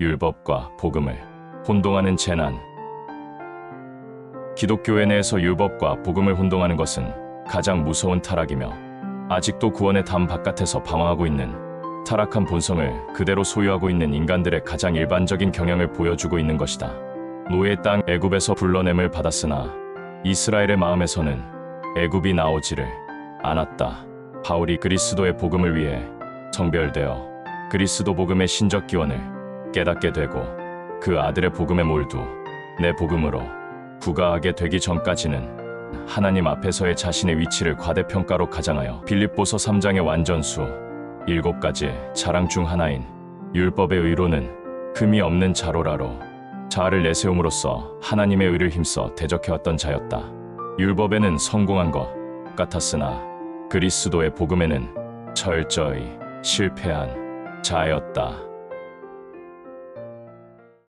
율법과 복음을 혼동하는 재난. 기독교회 내에서 율법과 복음을 혼동하는 것은 가장 무서운 타락이며 아직도 구원의 담 바깥에서 방황하고 있는 타락한 본성을 그대로 소유하고 있는 인간들의 가장 일반적인 경향을 보여주고 있는 것이다. 노예 땅 애굽에서 불러냄을 받았으나 이스라엘의 마음에서는 애굽이 나오지를 않았다. 바울이 그리스도의 복음을 위해 성별되어 그리스도 복음의 신적 기원을 깨닫게 되고 그 아들의 복음의 몰두 내 복음으로 구가하게 되기 전까지는 하나님 앞에서의 자신의 위치를 과대평가로 가장하여 빌립보서 3장의 완전수 일곱 가지 자랑 중 하나인 율법의 의로는 흠이 없는 자로라로 자아를 내세움으로써 하나님의 의를 힘써 대적해왔던 자였다. 율법에는 성공한 것 같았으나 그리스도의 복음에는 철저히 실패한 자였다.